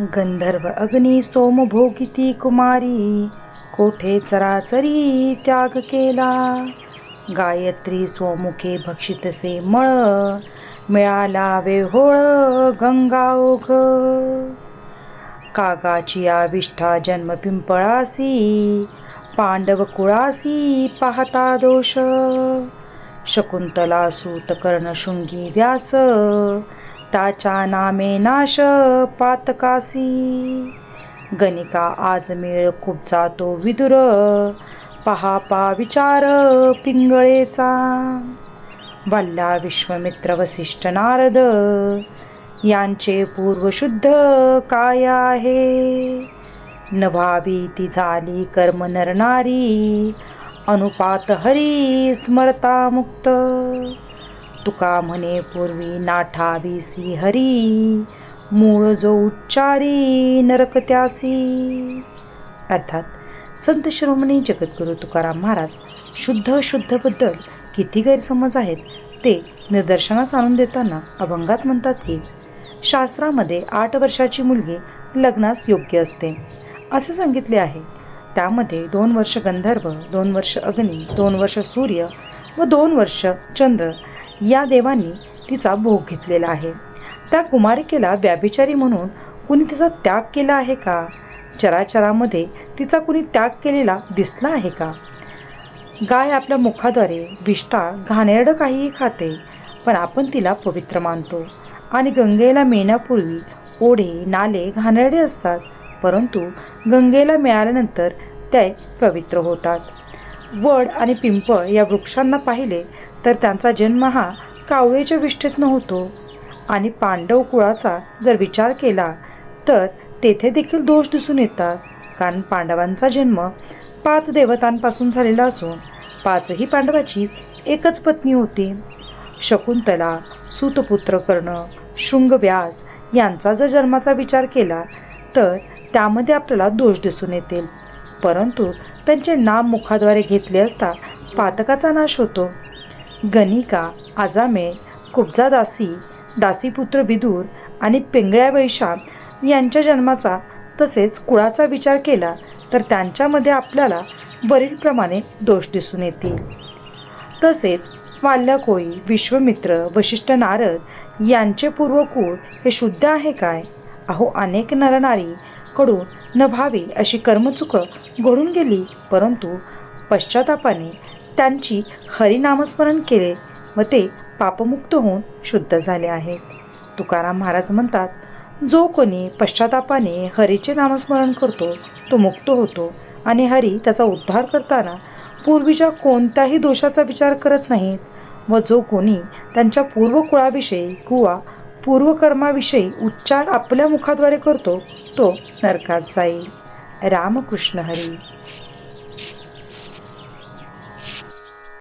गंधर्व अग्नी सोमभोगिती कुमारी कोठे चराचरी त्याग केला? गायत्री सोमुखे भक्षितसे मळ मिळाला वेहोळ गंगा ओघ. कागाची आविष्ठा जन्म पिंपळासी पांडव कुळासी पाहता दोष. शकुंतला सूत कर्णशृंगी व्यास त्याच्या नामे नाश पातकासी गणिका आज मेळ खूप जातो विदुर. पहा पा विचार पिंगळेचा. वल्ला विश्वमित्र वसिष्ठ नारद यांचे पूर्वशुद्ध काय आहे? नभावी ती झाली कर्म नरनारी अनुपात हरी स्मरता मुक्त. तुका म्हणे पूर्वी नाठावी सी हरी मूळ जो उच्चारी नरक त्यासी. अर्थात संत शिरोमणी जगद्गुरू तुकाराम महाराज शुद्ध शुद्धबद्दल किती गैरसमज आहेत ते निदर्शनास आणून देताना अभंगात म्हणतात की शास्त्रामध्ये आठ वर्षाची मुलगी लग्नास योग्य असते. असे सांगितले आहे. त्यामध्ये दोन वर्ष गंधर्व दोन वर्ष अग्नी दोन वर्ष सूर्य व दोन वर्ष चंद्र या देवांनी तिचा भोग घेतलेला आहे. त्या कुमारिकेला व्याभिचारी म्हणून कुणी तिचा त्याग केला आहे का? चराचरामध्ये तिचा कुणी त्याग केलेला दिसला आहे का? गाय आपल्या मुखाद्वारे विष्ठा घाणेरडं काहीही खाते पण आपण तिला पवित्र मानतो. आणि गंगेला मिळण्यापूर्वी ओढे नाले घाणेरडे असतात परंतु गंगेला मिळाल्यानंतर ते पवित्र होतात. वड आणि पिंपळ या वृक्षांना पाहिले तर त्यांचा जन्म हा कावळेच्या विष्ठेतनं होतो. आणि पांडव कुळाचा जर विचार केला तर तेथे देखील दोष दिसून येतात कारण पांडवांचा जन्म पाच देवतांपासून झालेला असून पाचही पांडवाची एकच पत्नी होती. शकुंतला सुतपुत्र कर्ण शृंगव्यास यांचा जर जन्माचा विचार केला तर त्यामध्ये आपल्याला दोष दिसून येतील. परंतु त्यांचे नाम मुखाद्वारे घेतले असता पातकाचा नाश होतो. गणिका आजामे कुब्जा दासी दासीपुत्र विदूर आणि पिंगळ्या वैशा यांच्या जन्माचा तसेच कुळाचा विचार केला तर त्यांच्यामध्ये आपल्याला वरीलप्रमाणे दोष दिसून येतील. तसेच वाल्यकोळी विश्वमित्र वशिष्ठ नारद यांचे पूर्वकुळ हे शुद्ध आहे काय? अहो अनेक नरनारी कडून न व्हावी अशी कर्मचुक घडून गेली परंतु पश्चातापाने त्यांची हरिनामस्मरण केले व ते पापमुक्त होऊन शुद्ध झाले आहेत. तुकाराम महाराज म्हणतात जो कोणी पश्चातापाने हरीचे नामस्मरण करतो तो मुक्त होतो. आणि हरी त्याचा उद्धार करताना पूर्वीच्या कोणत्याही दोषाचा विचार करत नाहीत. व जो कोणी त्यांच्या पूर्वकुळाविषयी किंवा पूर्वकर्माविषयी उच्चार आपल्या मुखाद्वारे करतो तो नरकात जाईल. रामकृष्ण हरी.